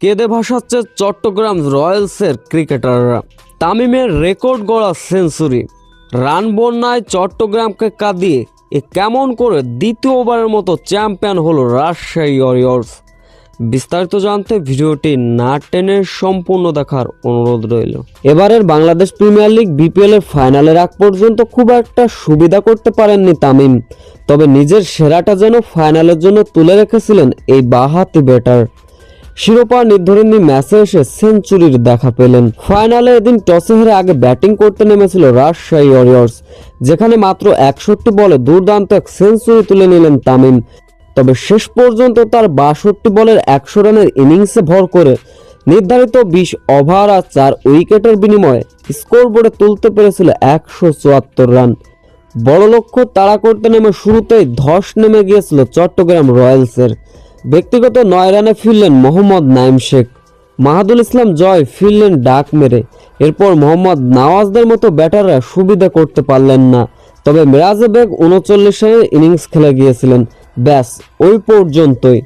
কেঁদে ভাসাচ্ছে চট্টগ্রাম রয়্যালসের ক্রিকেটাররা। তামিমের রেকর্ড গড়া সেঞ্চুরি। রান বন্যায় চট্টগ্রামকে কাঁদিয়ে এ কেমন করে দ্বিতীয়বারের মতো চ্যাম্পিয়ন হলো রাজশাহী ওয়ারিয়র্স। বিস্তারিত জানতে ভিডিওটি না টেনে সম্পূর্ণ দেখার অনুরোধ রইল। এবারের বাংলাদেশ প্রিমিয়ার লিগ বিপিএল এর ফাইনালের আগ পর্যন্ত খুব একটা সুবিধা করতে পারেননি তামিম, তবে নিজের সেরাটা যেন ফাইনালের জন্য তুলে রেখেছিলেন এই বাহাতি ব্যাটার শিরোপা নির্ধারণী ম্যাচে এসে সেঞ্চুরির দেখা পেলেন। ফাইনালে এদিন টসে হেরে আগে ব্যাটিং করতে নেমেছিল রাজশাহী ওয়ারিয়র্স, যেখানে মাত্র একষট্টি বলে দুর্দান্ত এক সেঞ্চুরি তুলে নিলেন তামিম। তবে শেষ পর্যন্ত তার বাষট্টি বলের একশো রানের ইনিংসে ভর করে নির্ধারিত বিশ ওভার আর চার উইকেটের বিনিময়ে স্কোরবোর্ডে তুলতে পেরেছিল একশো চুয়াত্তর রান। বড় লক্ষ্য তাড়া করতে নেমে শুরুতেই ধস নেমে গিয়েছিল চট্টগ্রাম রয়্যালসের। ব্যক্তিগত নয় রানে ফিরলেন মোহাম্মদ নাইম শেখ। মাহাদুল ইসলাম জয় ফিরলেন ডাক মেরে। এরপর মোহাম্মদ নওয়াজদের মতো ব্যাটাররা সুবিধা করতে পারলেন না। তবে মিরাজে বেগ উনচল্লিশ রানের ইনিংস খেলে গিয়েছিলেন। ব্যাস, ওই পর্যন্তই।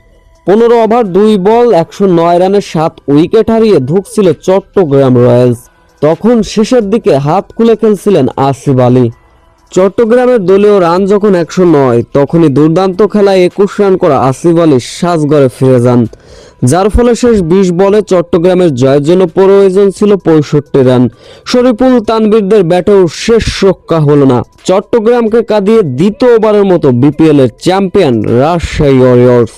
পনেরো ওভার, দুই বল, একশো নয় রানে সাত উইকেট হারিয়ে ধুকছিল চট্টগ্রাম রয়্যালস। তখন শেষের দিকে হাত খুলে খেলছিলেন আসিফ আলী। চট্টগ্রামের দলীয় রান যখন একশো নয়, তখনই দুর্দান্ত খেলায় একুশ রান করা আসিফ আলী সাজগড়ে ফিরে যান। যার ফলে শেষ বিশ বলে চট্টগ্রামের জয়ের জন্য প্রয়োজন ছিল পঁয়ষট্টি রান। শরীফুল তানবীরদের ব্যাটেও শেষ রক্ষা হলো না। চট্টগ্রামকে কাঁদিয়ে দ্বিতীয়বারের মতো বিপিএলের চ্যাম্পিয়ন রাজশাহী ওয়ারিয়র্স।